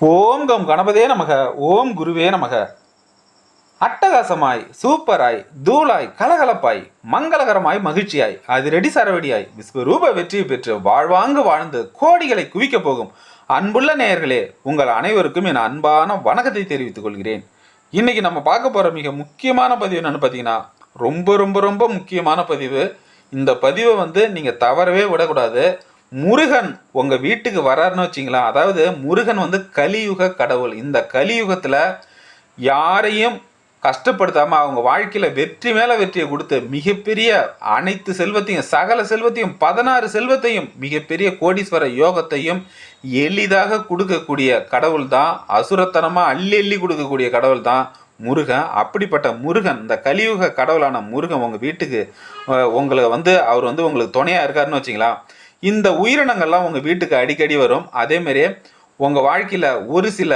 ஓம் come கணபதே நமக ஓம் குருவே நமக. அட்டகாசமாய் சூப்பராய் தூளாய் கலகலப்பாய் மங்களகரமாய் மகிழ்ச்சியாய் அதிரடி சரவடியாய் விஸ்வரூப வெற்றி பெற்று வாழ்வாங்கு வாழ்ந்து கோடிகளை குவிக்கப் போகும் அன்புள்ள நேயர்களே உங்கள் அனைவருக்கும் என் அன்பான வணக்கத்தை தெரிவித்துக் கொள்கிறேன். இன்னைக்கு நம்ம பார்க்க போற மிக முக்கியமான பதிவு என்னன்னு பார்த்தீங்கன்னா ரொம்ப ரொம்ப ரொம்ப முக்கியமான பதிவு. இந்த பதிவை வந்து நீங்கள் தவறவே விடக்கூடாது. முருகன் உங்கள் வீட்டுக்கு வராருன்னு வச்சிங்களா? அதாவது முருகன் வந்து கலியுக கடவுள். இந்த கலியுகத்தில் யாரையும் கஷ்டப்படுத்தாமல் அவங்க வாழ்க்கையில் வெற்றி மேலே வெற்றியை கொடுத்து மிகப்பெரிய அனைத்து செல்வத்தையும் சகல செல்வத்தையும் பதினாறு செல்வத்தையும் மிகப்பெரிய கோடீஸ்வர யோகத்தையும் எளிதாக கொடுக்கக்கூடிய கடவுள் தான் அசுரத்தனமாக அள்ளி அள்ளி கொடுக்கக்கூடிய கடவுள் தான் முருகன். அப்படிப்பட்ட முருகன் இந்த கலியுக கடவுளான முருகன் உங்கள் வீட்டுக்கு உங்களை வந்து அவர் வந்து உங்களுக்கு துணையாக இருக்காருன்னு வச்சிங்களா? இந்த உயிரினங்கள்லாம் உங்கள் வீட்டுக்கு அடிக்கடி வரும். அதே மாதிரியே உங்கள் வாழ்க்கையில் ஒரு சில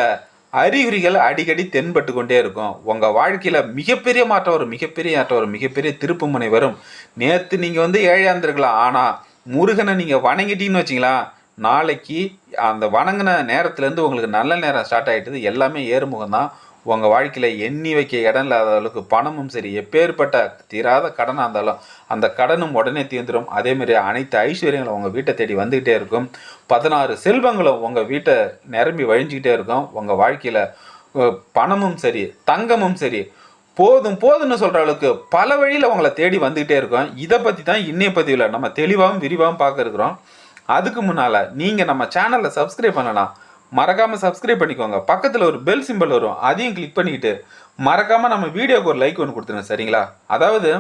அறிகுறிகள் அடிக்கடி தென்பட்டு கொண்டே இருக்கும். உங்கள் வாழ்க்கையில் மிகப்பெரிய மாற்றம் வரும் மிகப்பெரிய மாற்றம் வரும் மிகப்பெரிய திருப்புமுனை வரும். நேற்று நீங்கள் வந்து ஏழையா இருந்திருக்கலாம். ஆனால் முருகனை நீங்கள் வணங்கிட்டீங்கன்னு வச்சிங்களா நாளைக்கு அந்த வணங்கின நேரத்துலேருந்து உங்களுக்கு நல்ல நேரம் ஸ்டார்ட் ஆகிட்டது எல்லாமே ஏறுமுகம் தான் உங்கள் வாழ்க்கையில் எண்ணி வைக்க இடம் இல்லாத அளவுக்கு பணமும் சரி எப்பேற்பட்ட தீராத கடனாக இருந்தாலும் அந்த கடனும் உடனே தீர்ந்துடும் அதேமாரி அனைத்து ஐஸ்வர்யங்களும் உங்கள் வீட்டை தேடி வந்துக்கிட்டே இருக்கும். பதினாறு செல்வங்களும் உங்கள் வீட்டை நிரம்பி வழிஞ்சிக்கிட்டே இருக்கும். உங்கள் வாழ்க்கையில் பணமும் சரி தங்கமும் சரி போதும் போதும்னு சொல்கிற அளவுக்கு பல வழியில் உங்களை தேடி வந்துக்கிட்டே இருக்கும். இதை பற்றி தான் இன்னைய பதிவில் நம்ம தெளிவாகவும் விரிவாகவும் பார்க்க இருக்கிறோம். அதுக்கு முன்னால் நீங்கள் நம்ம சேனலை சப்ஸ்கிரைப் பண்ணலாம் மறக்காமல் சப்ஸ்கிரைப் பண்ணிக்கோங்க. பக்கத்தில் ஒரு பெல் சிம்பிள் வரும். அதையும் கிளிக் பண்ணிக்கிட்டு மறக்காமல் நம்ம வீடியோக்கு ஒரு லைக் ஒன்று கொடுத்துருங்க சரிங்களா? அதாவது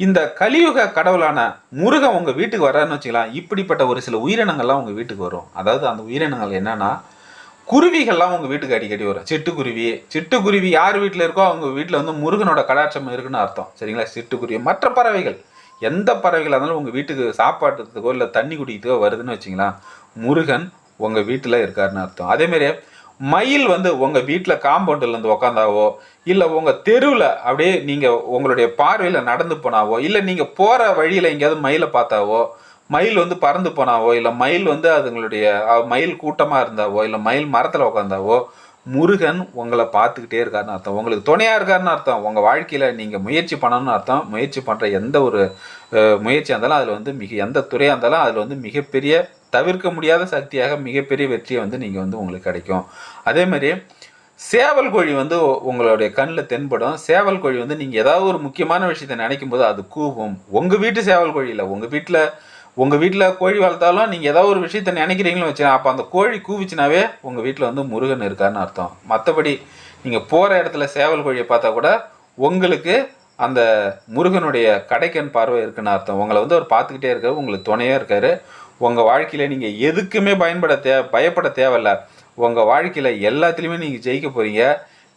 இந்த கலியுக கடவுளான முருகன் உங்கள் வீட்டுக்கு வரான்னு வச்சுக்கலாம். இப்படிப்பட்ட ஒரு சில உயிரினங்கள்லாம் உங்கள் வீட்டுக்கு வரும். அதாவது அந்த உயிரினங்கள் என்னென்னா குருவிகள்லாம் உங்கள் வீட்டுக்கு அடிக்கடி வரும். சிட்டுக்குருவி. சிட்டுக்குருவி யார் வீட்டில் இருக்கோ அவங்க வீட்டில் வந்து முருகனோட கடாட்சம் இருக்குன்னு அர்த்தம். சரிங்களா? சிட்டுக்குருவி. மற்ற பறவைகள். எந்த பறவைகளாக இருந்தாலும் உங்கள் வீட்டுக்கு சாப்பாட்டுக்கோ இல்லை தண்ணி குடிக்கிறதுக்கோ வருதுன்னு வச்சிங்களா முருகன் உங்கள் வீட்டில் இருக்காருன்னு அர்த்தம். அதேமாரி மயில் வந்து உங்கள் வீட்டில் காம்பவுண்டில் உக்காந்தாவோ இல்லை உங்கள் தெருவில் அப்படியே நீங்கள் உங்களுடைய பார்வையில் நடந்து போனாவோ இல்லை நீங்கள் போகிற வழியில் எங்கேயாவது மயிலை பார்த்தாவோ மயில் வந்து பறந்து போனாவோ இல்லை மயில் வந்து அதுங்களுடைய மயில் கூட்டமாக இருந்தாவோ இல்லை மயில் மரத்தில் உட்காந்தாவோ முருகன் உங்களை பார்த்துக்கிட்டே இருக்காருன்னு அர்த்தம். உங்களுக்கு துணையாக இருக்காருன்னு அர்த்தம். உங்கள் வாழ்க்கையில் நீங்கள் முயற்சி பண்ணணும்னு அர்த்தம். முயற்சி பண்ணுற எந்த ஒரு முயற்சியாக இருந்தாலும் அதில் வந்து மிக எந்த துறையாக இருந்தாலும் அதில் வந்து மிகப்பெரிய தவிர்க்க முடியாத சக்தியாக மிகப்பெரிய வெற்றியை வந்து நீங்கள் வந்து உங்களுக்கு கிடைக்கும். அதே மாதிரி சேவல் கோழி வந்து உங்களுடைய கண்ணில் தென்படும். சேவல் கோழி வந்து நீங்கள் ஏதாவது ஒரு முக்கியமான விஷயத்தை நினைக்கும் போது அது கூவும். உங்கள் வீட்டு சேவல் கோழி இல்லை. உங்கள் வீட்டில் உங்கள் வீட்டில் கோழி வளர்த்தாலும் நீங்கள் ஏதாவது ஒரு விஷயத்த நினைக்கிறீங்களோ வச்சு அப்போ அந்த கோழி கூவிச்சுனாவே உங்கள் வீட்டில் வந்து முருகன் இருக்காருன்னு அர்த்தம். மற்றபடி நீங்கள் போகிற இடத்துல சேவல் கோழியை பார்த்தா கூட உங்களுக்கு அந்த முருகனுடைய கடைக்கன் பார்வை இருக்குன்னு அர்த்தம். உங்களை வந்து அவர் பார்த்துக்கிட்டே இருக்காரு உங்களுக்கு துணையாக இருக்காரு. உங்கள் வாழ்க்கையில் நீங்கள் எதுக்குமே பயன்பட தே பயப்பட தேவையில்ல. உங்கள் வாழ்க்கையில் எல்லாத்துலேயுமே நீங்கள் ஜெயிக்க போகிறீங்க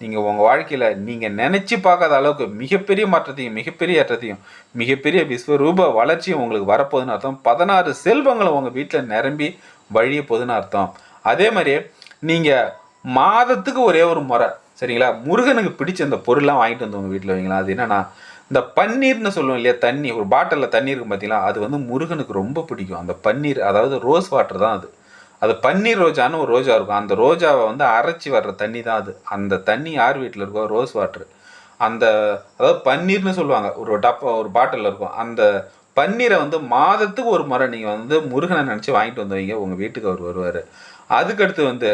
நீங்கள் உங்கள் வாழ்க்கையில் நீங்கள் நினச்சி பார்க்காத அளவுக்கு மிகப்பெரிய மாற்றத்தையும் மிகப்பெரிய ஏற்றத்தையும் மிகப்பெரிய விஸ்வரூப வளர்ச்சியும் உங்களுக்கு வரப்போகுதுன்னு அர்த்தம். பதினாறு செல்வங்களும் உங்கள் வீட்டில் நிரம்பி வழிய போகுதுன்னு அர்த்தம். அதே மாதிரி நீங்கள் மாதத்துக்கு ஒரே ஒரு முறை சரிங்களா? முருகனுக்கு பிடிச்ச அந்த பொருள்லாம் வாங்கிட்டு வந்து உங்கள் வீட்டில் வைங்களா அது என்னென்னா இந்த பன்னீர்னு சொல்லுவோம் இல்லையா தண்ணி ஒரு பாட்டிலில் தண்ணி இருக்கும் பார்த்தீங்களா அது வந்து முருகனுக்கு ரொம்ப பிடிக்கும். அந்த பன்னீர் அதாவது ரோஸ் வாட்டர் தான் அது. அது பன்னீர் ரோஜான்னு ஒரு ரோஜா இருக்கும். அந்த ரோஜாவை வந்து அரைச்சி வர்ற தண்ணி தான் அது. அந்த தண்ணி யார் வீட்டில் இருக்கோ ரோஸ் வாட்டர் அந்த அதாவது பன்னீர்னு சொல்லுவாங்க. ஒரு டப்பா ஒரு பாட்டிலில் இருக்கும். அந்த பன்னீரை வந்து மாதத்துக்கு ஒரு முறை நீங்கள் வந்து முருகனை நினச்சி வாங்கிட்டு வந்து வைங்க. உங்கள் வீட்டுக்கு அவர் வருவார். அதுக்கடுத்து வந்து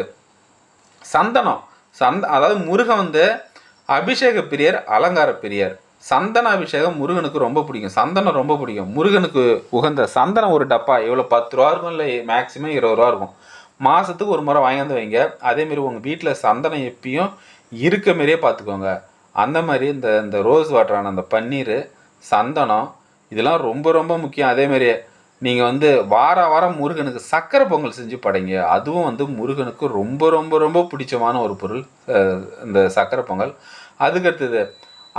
சந்தனம். சந்த அதாவது முருகன் வந்து அபிஷேக பிரியர் அலங்கார பிரியர். சந்தன அபிஷேகம் முருகனுக்கு ரொம்ப பிடிக்கும். சந்தனம் ரொம்ப பிடிக்கும். முருகனுக்கு உகந்த சந்தனம் ஒரு டப்பா எவ்வளோ பத்து ரூபா இருக்கும் இல்லை மேக்ஸிமம் இருபது ரூபா இருக்கும். மாதத்துக்கு ஒரு முறை வாங்கியாந்து வைங்க. அதேமாரி உங்கள் வீட்டில் சந்தனம் எப்பயும் இருக்க மாரியே பார்த்துக்கோங்க. அந்த மாதிரி இந்த இந்த ரோஸ் வாட்டரான அந்த பன்னீர் சந்தனம் இதெல்லாம் ரொம்ப ரொம்ப முக்கியம். அதேமாரி நீங்கள் வந்து வார வாரம் முருகனுக்கு சக்கரை பொங்கல் செஞ்சு படைங்க. அதுவும் வந்து முருகனுக்கு ரொம்ப ரொம்ப ரொம்ப பிடிச்சமான ஒரு பொருள் இந்த சக்கரை பொங்கல். அதுக்கடுத்தது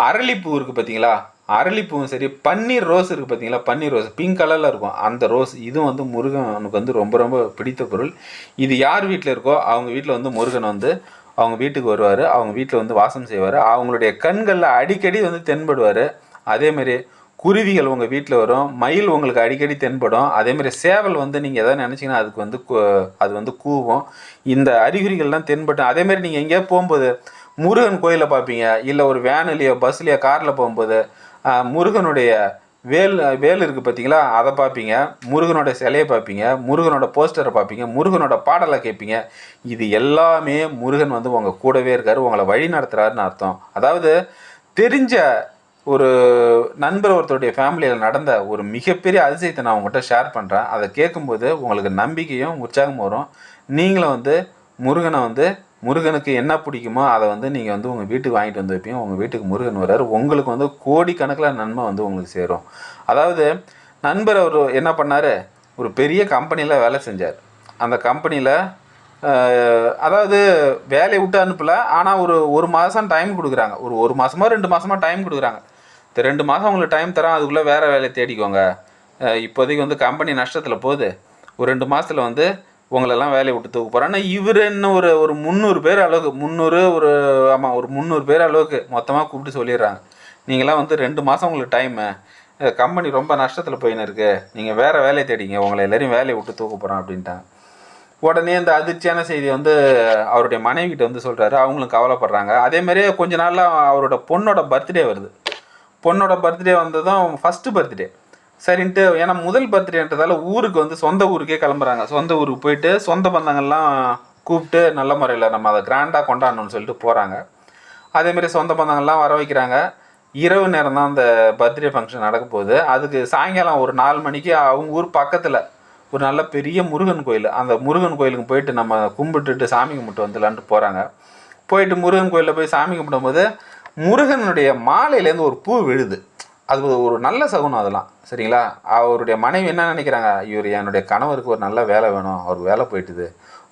அரளிப்பூ இருக்குது பார்த்தீங்களா அரளிப்பூவும் சரி பன்னீர் ரோஸ் இருக்குது பார்த்தீங்களா பன்னீர் ரோஸ் பிங்க் கலரில் இருக்கும். அந்த ரோஸ் இதுவும் வந்து முருகனுக்கு வந்து ரொம்ப ரொம்ப பிடித்த பொருள். இது யார் வீட்டில் இருக்கோ அவங்க வீட்டில் வந்து முருகன் வந்து அவங்க வீட்டுக்கு வருவார் அவங்க வீட்டில் வந்து வாசம் செய்வார். அவங்களுடைய கண்களில் அடிக்கடி வந்து தென்படுவார். அதேமாரி குருவிகள் உங்கள் வீட்டில் வரும் மயில் உங்களுக்கு அடிக்கடி தென்படும். அதேமாதிரி சேவல் வந்து நீங்கள் எதாவது நினச்சிங்கன்னா அதுக்கு வந்து அது வந்து கூவும். இந்த அறிகுறிகள்லாம் தென்பட்டு அதேமாதிரி நீங்கள் எங்கேயாவது போகும்போது முருகன் கோயிலை பார்ப்பீங்க இல்லை ஒரு வேனுலையோ பஸ்லையோ காரில் போகும்போது முருகனுடைய வேல் வேல் இருக்குது பார்த்தீங்களா அதை பார்ப்பீங்க முருகனோட சிலையை பார்ப்பீங்க முருகனோட போஸ்டரை பார்ப்பீங்க முருகனோட பாடலை கேட்பீங்க இது எல்லாமே முருகன் வந்து உங்கள் கூடவே இருக்கார். உங்களை வழி நடத்துகிறாருன்னு அர்த்தம். அதாவது தெரிஞ்ச ஒரு நண்பர் ஒருத்தருடைய ஃபேமிலியில் நடந்த ஒரு மிகப்பெரிய அதிசயத்தை நான் உங்கள்கிட்ட ஷேர் பண்ணுறேன் அதை கேட்கும்போது உங்களுக்கு நம்பிக்கையும் உற்சாகமும் வரும். நீங்களும் வந்து முருகனை வந்து முருகனுக்கு என்ன பிடிக்குமோ அதை வந்து நீங்கள் வந்து உங்கள் வீட்டுக்கு வாங்கிட்டு வந்து வைப்பீங்க. உங்கள் வீட்டுக்கு முருகன் வரார் உங்களுக்கு வந்து கோடிக்கணக்கில் நன்மை வந்து உங்களுக்கு சேரும். அதாவது நண்பர் அவர் என்ன பண்ணார்? ஒரு பெரிய கம்பெனியில் வேலை செஞ்சார். அந்த கம்பெனியில் அதாவது வேலையை விட்டு அனுப்பல. ஆனால் ஒரு ஒரு மாதம் டைம் கொடுக்குறாங்க. ஒரு ஒரு மாதமோ ரெண்டு மாதமோ டைம் கொடுக்குறாங்க. இந்த ரெண்டு மாதம் உங்களுக்கு டைம் தரேன். அதுக்குள்ளே வேறு வேலையை தேடிக்கோங்க. இப்போதைக்கு வந்து கம்பெனி நஷ்டத்தில் போகுது. ஒரு ரெண்டு மாதத்தில் வந்து உங்களெல்லாம் வேலையை விட்டு தூக்க போகிறேன் ஆனால் இவர் என்ன ஒரு ஒரு முந்நூறு பேர் அளவுக்கு முந்நூறு ஒரு ஆமாம் ஒரு முந்நூறு பேர் அளவுக்கு மொத்தமாக கூப்பிட்டு சொல்லிடுறாங்க. நீங்களாம் வந்து ரெண்டு மாதம் உங்களுக்கு டைமு கம்பெனி ரொம்ப நஷ்டத்தில் போயின்னு இருக்கு. நீங்கள் வேறு வேலையை தேடிங்க உங்களை எல்லாரையும் வேலையை விட்டு தூக்க போகிறோம் அப்படின்ட்டாங்க. உடனே இந்த அதிர்ச்சியான செய்தி வந்து அவருடைய மனைவிகிட்ட வந்து சொல்கிறாரு அவங்களும் கவலைப்படுறாங்க. அதே மாதிரியே கொஞ்ச நாளில் அவரோட பொண்ணோட பர்த்டே வருது. பொண்ணோட பர்த்டே வந்ததும் ஃபஸ்ட்டு பர்த்டே சரின்ட்டு ஏன்னா முதல் பர்த்டேன்றதால ஊருக்கு வந்து சொந்த ஊருக்கே கிளம்புறாங்க. சொந்த ஊருக்கு போயிட்டு சொந்த பந்தங்கள்லாம் கூப்பிட்டு நல்ல முறையில் நம்ம அதை கிராண்டாக கொண்டாடணும்னு சொல்லிட்டு போகிறாங்க அதேமாரி சொந்த பந்தங்கள்லாம் வர வைக்கிறாங்க. இரவு நேரம் தான் அந்த பர்த்டே ஃபங்க்ஷன் நடக்க போகுது. அதுக்கு சாயங்காலம் ஒரு நாலு மணிக்கு அவங்க ஊர் பக்கத்தில் ஒரு நல்ல பெரிய முருகன் கோயில். அந்த முருகன் கோயிலுக்கு போயிட்டு நம்ம கும்பிட்டுட்டு சாமி கும்பிட்டு வந்துடலான்ட்டு போகிறாங்க போயிட்டு முருகன் கோயிலில் போய் சாமி கும்பிடும்போது முருகனுடைய மாலையிலேருந்து ஒரு பூ விழுது. அது ஒரு நல்ல சகுனம் அதெல்லாம். சரிங்களா? அவருடைய மனைவி என்ன நினைக்கிறாங்க? இவர் என்னுடைய கணவருக்கு ஒரு நல்ல வேலை வேணும். அவருக்கு வேலை போயிட்டுது.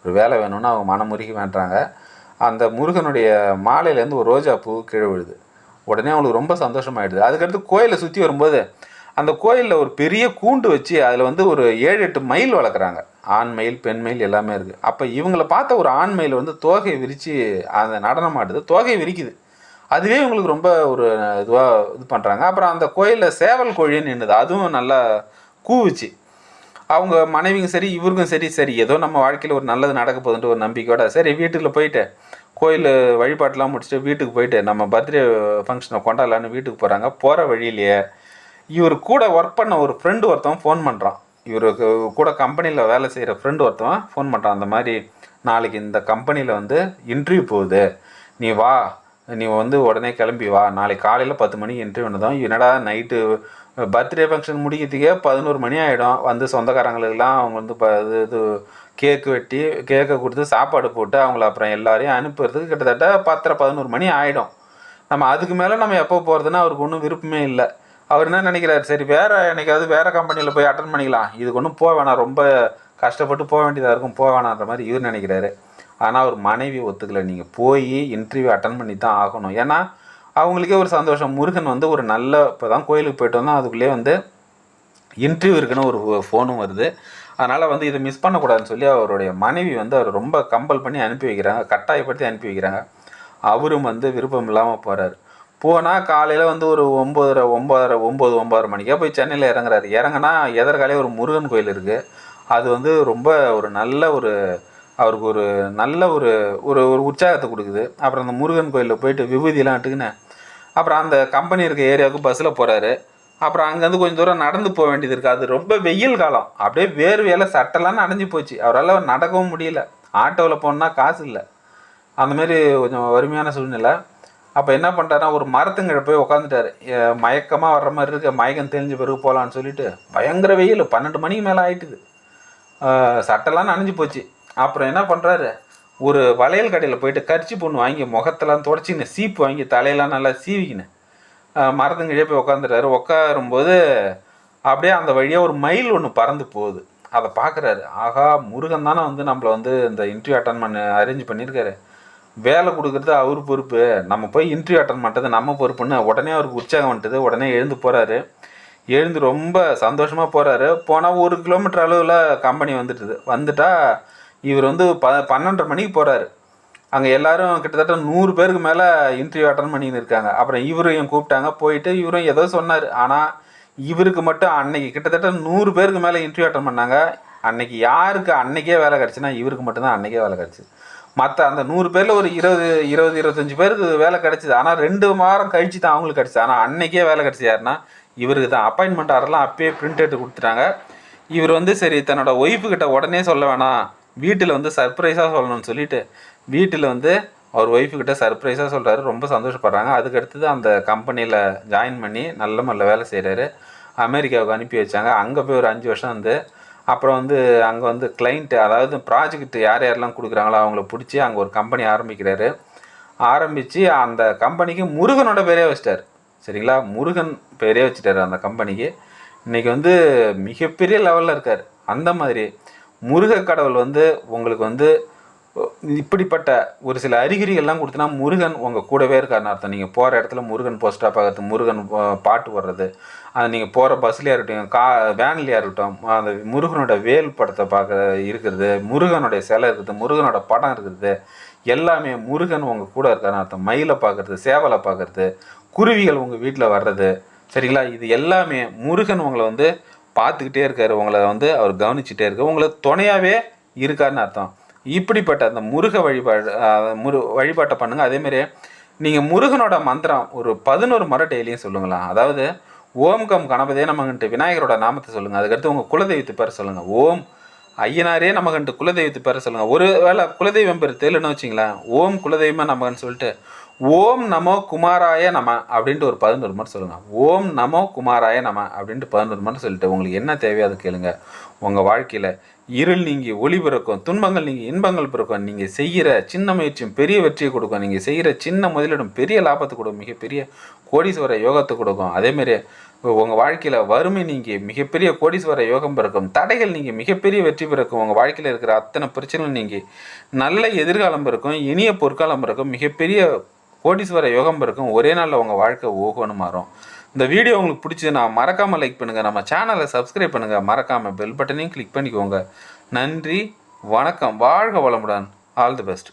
ஒரு வேலை வேணும்னு அவங்க மனமுருகி வேண்டுறாங்க. அந்த முருகனுடைய மாலையிலேருந்து ஒரு ரோஜா பூ கீழே விழுது. உடனே அவங்களுக்கு ரொம்ப சந்தோஷமாயிடுது. அதுக்கடுத்து கோயிலை சுற்றி வரும்போது அந்த கோயிலில் ஒரு பெரிய கூண்டு வச்சு அதில் வந்து ஒரு ஏழு எட்டு மயில் வளர்க்குறாங்க. ஆண் மயில் பெண் மயில் எல்லாமே இருக்குது அப்போ இவங்கள பார்த்த ஒரு ஆண் மயில் வந்து தோகையை விரித்து அந்த நடனம் ஆடுது தோகையை விரிக்குது. அதுவே இவங்களுக்கு ரொம்ப ஒரு இதுவாக இது பண்ணுறாங்க அப்புறம் அந்த கோயிலில் சேவல் கோழின்னு நின்றுது அதுவும் நல்லா கூவுச்சு. அவங்க மனைவியும் சரி இவருக்கும் சரி சரி ஏதோ நம்ம வாழ்க்கையில் ஒரு நல்லது நடக்க போகுதுன்ட்டு ஒரு நம்பிக்கையோட சரி வீட்டில் போயிட்டு கோயில் வழிபாட்டெலாம் முடிச்சுட்டு வீட்டுக்கு போயிட்டு நம்ம பர்த்டே ஃபங்க்ஷனை கொண்டாடலான்னு வீட்டுக்கு போகிறாங்க போகிற வழியிலேயே இவர் கூட ஒர்க் பண்ண ஒரு ஃப்ரெண்டு ஒருத்தவன் ஃபோன் பண்ணுறான் இவருக்கு கூட கம்பெனியில் வேலை செய்கிற ஃப்ரெண்டு ஒருத்தவன் ஃபோன் பண்ணுறான் அந்த மாதிரி நாளைக்கு இந்த கம்பெனியில் வந்து இன்டர்வியூ போகுது. நீ வா நீ வந்து உடனே கிளம்பி வா. நாளைக்கு காலையில் பத்து மணிக்கு இன்டர்வியூ தான் என்னடா நைட்டு பர்த்டே ஃபங்க்ஷன் முடிக்கிறதுக்கே பதினோரு மணி ஆகிடும் வந்து சொந்தக்காரங்களுக்கெல்லாம் அவங்க வந்து ப இது இது கேக்கு வெட்டி கேக்கை கொடுத்து சாப்பாடு போட்டு அவங்கள அப்புறம் எல்லாரையும் அனுப்புறதுக்கு கிட்டத்தட்ட பத்தரை பதினோரு மணி ஆகிடும் நம்ம அதுக்கு மேலே நம்ம எப்போ போகிறதுன்னா அவருக்கு ஒன்றும் விருப்பமே இல்லை. அவர் என்ன நினைக்கிறாரு? சரி வேறு என்னைக்காவது வேறு கம்பெனியில் போய் அட்டன் பண்ணிக்கலாம். இதுக்கு ஒன்றும் போக வேணாம். ரொம்ப கஷ்டப்பட்டு போக வேண்டியதாக இருக்கும். போக வேணான்ற மாதிரி இவர் நினைக்கிறாரு. ஆனால் அவர் மனைவி ஒத்துக்கலை. நீங்கள் போய் இன்டர்வியூ அட்டன் பண்ணி தான் ஆகணும். ஏன்னா அவங்களுக்கே ஒரு சந்தோஷம். முருகன் வந்து ஒரு நல்ல இப்போ தான் கோயிலுக்கு போயிட்டு வந்தால் அதுக்குள்ளேயே வந்து இன்டர்வியூ இருக்குன்னு ஒரு ஃபோனும் வருது. அதனால் வந்து இதை மிஸ் பண்ணக்கூடாதுன்னு சொல்லி அவருடைய மனைவி வந்து அவர் ரொம்ப கம்பல் பண்ணி அனுப்பி வைக்கிறாங்க. கட்டாயப்படுத்தி அனுப்பி வைக்கிறாங்க. அவரும் வந்து விருப்பம் இல்லாமல் போகிறாரு போனால் காலையில் வந்து ஒரு ஒம்பதரை ஒம்பதரை ஒம்பது ஒம்பதரை மணிக்கே போய் சென்னையில் இறங்குறாரு. இறங்குனா எதற்காலே ஒரு முருகன் கோயில் இருக்குது அது வந்து ரொம்ப ஒரு நல்ல ஒரு அவருக்கு ஒரு நல்ல ஒரு ஒரு ஒரு உற்சாகத்தை கொடுக்குது. அப்புறம் அந்த முருகன் கோயிலில் போயிட்டு விபூதியெலாம் இட்டுக்கின்னு அப்புறம் அந்த கம்பெனி இருக்க ஏரியாவுக்கு பஸ்ஸில் போகிறாரு அப்புறம் அங்கேருந்து கொஞ்சம் தூரம் நடந்து போக வேண்டியது இருக்குது அது ரொம்ப வெயில் காலம். அப்படியே வேர்வையில் சட்டெல்லாம் நனைஞ்சு போச்சு. அவரால் நடக்கவும் முடியல. ஆட்டோவில் போகணுன்னா காசு இல்லை. அந்தமாரி கொஞ்சம் வறுமையான சூழ்நிலை. அப்போ என்ன பண்ணிட்டாருன்னா ஒரு மரத்துங்கிட்ட போய் உட்காந்துட்டாரு மயக்கமாக வர்ற மாதிரி இருக்குது மயக்கம் தெரிஞ்ச பிறகு போகலான்னு சொல்லிட்டு பயங்கர வெயில். பன்னெண்டு மணிக்கு மேலே ஆயிட்டுது. சட்டெல்லாம் நனைஞ்சு போச்சு. அப்புறம் என்ன பண்ணுறாரு ஒரு வளையல் கடையில் போயிட்டு கரிச்சி பொண்ணு வாங்கி முகத்தெல்லாம் தொடச்சிக்கின்னு சீப்பு வாங்கி தலையெல்லாம் நல்லா சீவிக்கின்னு மரத்துங்கிட்டே போய் உட்காந்துட்டாரு உட்காரும்போது அப்படியே அந்த வழியாக ஒரு மயில் ஒன்று பறந்து போகுது. அதை பார்க்குறாரு ஆகா முருகன் தானே வந்து நம்மளை வந்து இந்த இன்டர்வியூ அட்டன் பண்ண அரேஞ்ச் பண்ணியிருக்காரு. வேலை கொடுக்குறது அவர் பொறுப்பு. நம்ம போய் இன்டர்வியூ அட்டன் பண்ணுறது நம்ம பொறுப்புன்னு உடனே அவருக்கு உற்சாகம் வந்துட்டுது. உடனே எழுந்து போகிறாரு எழுந்து ரொம்ப சந்தோஷமாக போகிறாரு போனால் ஒரு கிலோமீட்டர் அளவில் கம்பெனி வந்துட்டுது. வந்துட்டால் இவர் வந்து ப பன்னெண்டரை மணிக்கு போகிறாரு அங்கே எல்லாரும் கிட்டத்தட்ட நூறு பேருக்கு மேலே இன்டர்வியூ அட்டன் பண்ணின்னு இருக்காங்க. அப்புறம் இவரையும் கூப்பிட்டாங்க. போயிட்டு இவரும் ஏதோ சொன்னார். ஆனால் இவருக்கு மட்டும் அன்னைக்கு கிட்டத்தட்ட நூறு பேருக்கு மேலே இன்டர்வியூ அட்டன் பண்ணாங்க. அன்னைக்கு யாருக்கு அன்னைக்கே வேலை கிடச்சுன்னா இவருக்கு மட்டும்தான் அன்னைக்கே வேலை கிடச்சி. மற்ற அந்த நூறு பேரில் ஒரு இருபது இருபது இருபத்தஞ்சி பேருக்கு வேலை கிடச்சிது. ஆனால் ரெண்டு வாரம் கழிச்சு தான் அவங்களுக்கு கிடச்சிது ஆனால் அன்னைக்கே வேலை கிடச்சி யாருன்னா இவருக்கு தான். அப்பாயின்மெண்ட் ஆர்டர்லாம் அப்பயே பிரிண்ட் எடுத்து கொடுத்துட்டாங்க. இவர் வந்து சரி தன்னோட ஒய்ஃபு கிட்ட உடனே சொல்ல வேணாம். வீட்டில் வந்து சர்ப்ரைஸாக சொல்லணும்னு சொல்லிட்டு வீட்டில் வந்து அவர் ஒய்ஃபுக்கிட்ட சர்ப்ரைஸாக சொல்கிறாரு ரொம்ப சந்தோஷப்படுறாங்க. அதுக்கடுத்தது அந்த கம்பெனியில் ஜாயின் பண்ணி நல்ல நல்ல வேலை செய்கிறாரு அமெரிக்காவுக்கு அனுப்பி வச்சாங்க. அங்கே போய் ஒரு அஞ்சு வருஷம் வந்து அப்புறம் வந்து அங்கே வந்து கிளைண்ட்டு அதாவது ப்ராஜெக்ட் யார் யாரெல்லாம் கொடுக்குறாங்களோ அவங்கள பிடிச்சி அங்கே ஒரு கம்பெனி ஆரம்பிக்கிறாரு. ஆரம்பித்து அந்த கம்பெனிக்கு முருகனோட பேரே வச்சிட்டார். சரிங்களா? முருகன் பேரே வச்சுட்டாரு அந்த கம்பெனிக்கு இன்றைக்கி வந்து மிகப்பெரிய லெவலில் இருக்கார். அந்த மாதிரி முருக கடவுள் வந்து உங்களுக்கு வந்து இப்படிப்பட்ட ஒரு சில அறிகுறிகள்லாம் கொடுத்தனா முருகன் உங்கள் கூடவே இருக்காருன்னு அர்த்தம். நீங்கள் போகிற இடத்துல முருகன் போஸ்டாக பார்க்கறது முருகன் பாட்டு வர்றது அது நீங்கள் போகிற பஸ்லேயே இருக்கட்டும் கா வேன்லேயே இருக்கட்டும் அந்த முருகனோட வேல் படத்தை பார்க்க இருக்கிறது முருகனுடைய சிலை இருக்குது முருகனோட படம் இருக்கிறது எல்லாமே முருகன் உங்கள் கூட இருக்காருன்னு அர்த்தம். மயிலை பார்க்கறது சேவலை பார்க்குறது குருவிகள் உங்கள் வீட்டில் வர்றது சரிங்களா? இது எல்லாமே முருகன் உங்களை வந்து பார்த்துக்கிட்டே இருக்காரு. உங்களை வந்து அவர் கவனிச்சுட்டே இருக்கார். உங்களை துணையாகவே இருக்காருன்னு அர்த்தம். இப்படிப்பட்ட அந்த முருக வழிபாடு முரு வழிபாட்டை பண்ணுங்கள் அதேமாரி நீங்கள் முருகனோட மந்திரம் ஒரு பதினோரு முறை டெய்லியும் சொல்லுங்களாம் அதாவது ஓம் கம் கணபதே நமகன்ட்டு விநாயகரோட நாமத்தை சொல்லுங்கள் அதுக்கடுத்து உங்கள் குலதெய்வத்து பேர் சொல்லுங்கள் ஓம் ஐயனாரே நமகன்ட்டு குலதெய்வத்து பேர் சொல்லுங்கள் ஒரு வேளை குலதெய்வம் பேர் தெரியலன்னு வச்சிங்களேன். ஓம் குலதெய்வமாக நமகன்னு சொல்லிட்டு ஓம் நமோ குமாராய நம அப்படின்ட்டு ஒரு பதினோரு முறை சொல்லுங்கள் ஓம் நமோ குமாராய நம அப்படின்ட்டு பதினோரு முறை சொல்லிட்டு உங்களுக்கு என்ன தேவையோ அதை கேளுங்க. உங்கள் வாழ்க்கையில் இருள் நீங்கி ஒளி பிறக்கும் துன்பங்கள் நீங்கி இன்பங்கள் பிறக்கும் நீங்கள் செய்கிற சின்ன முயற்சியும் பெரிய வெற்றியை கொடுக்கும். நீங்கள் செய்கிற சின்ன முதலீடும் பெரிய லாபத்தை கொடுக்கும். மிகப்பெரிய கோடீஸ்வர யோகத்தை கொடுக்கும். அதேமாரி உங்கள் வாழ்க்கையில் வறுமை நீங்கி மிகப்பெரிய கோடீஸ்வர யோகம் பிறக்கும். தடைகள் நீங்கள் மிகப்பெரிய வெற்றி பிறக்கும். உங்கள் வாழ்க்கையில் இருக்கிற அத்தனை பிரச்சனைகள் நீங்கி நல்ல எதிர்காலம் பிறக்கும் இனிய பொற்காலம் பிறக்கும். மிகப்பெரிய கோடீஸ்வர யோகம் பிறக்கும் ஒரே நாளில் உங்கள் வாழ்க்கை ஓகோன்னு மாறும். இந்த வீடியோ உங்களுக்கு பிடிச்சதுன்னா மறக்காமல் லைக் பண்ணுங்கள் நம்ம சேனலை சப்ஸ்கிரைப் பண்ணுங்கள் மறக்காமல் பெல் பட்டனையும் கிளிக் பண்ணிக்கோங்க. நன்றி வணக்கம். வாழ்க வளமுடன். All the best